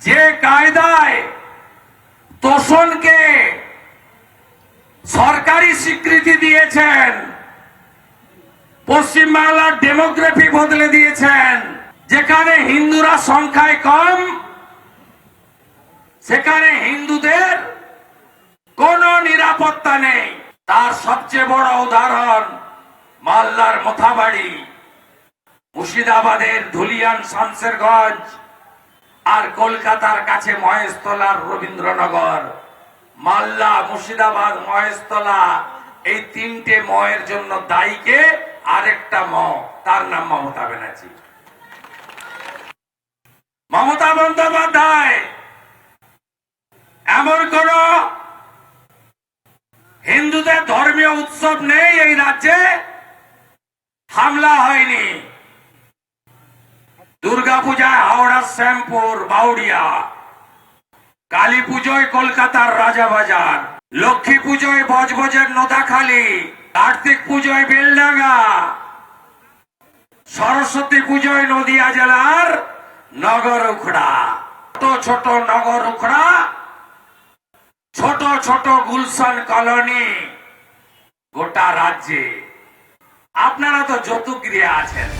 যে কায়দায় তোষণকে সরকারি স্বীকৃতি দিয়েছেন, পশ্চিমবাংলার ডেমোগ্রাফি বদলে দিয়েছেন, যেখানে হিন্দুরা সংখ্যায় কম, সেখানে হিন্দুদের কোনো নিরাপত্তা নেই। তার সবচেয়ে বড় উদাহরণ মালদার মোথাবাড়ি, মুর্শিদাবাদের ধুলিয়ান শামসেরগঞ্জ। আর কলকাতার কাছে মহেশতলার রবীন্দ্রনগর, মালদা, মুর্শিদাবাদ, মহেশতলা, এই তিনটে ময়ের জন্য দায়ীকে আরেকটা ম। তার নাম মমতা ব্যানার্জি। মমতা বন্দ্যোপাধ্যায়, এমন কোন হিন্দুদের ধর্মীয় উৎসব নেই এই রাজ্যে? হামলা হয়নি। দুর্গাপূজায় হাওড়ার শ্যামপুর বাউরিয়া কালী পুজোয় কলকাতার রাজাবাজার লক্ষ্মী পুজোয় বজবজের নোদাখালী, কার্তিক পুজোয় বেলডাঙ্গা, সরস্বতী পুজোয় নদিয়া জেলার নগর উখড়া। ছোট ছোট নগর উখড়া, ছোট ছোট গুলশান কলোনি গোটা রাজ্যে। আপনারা তো যতুগৃহে আছেন।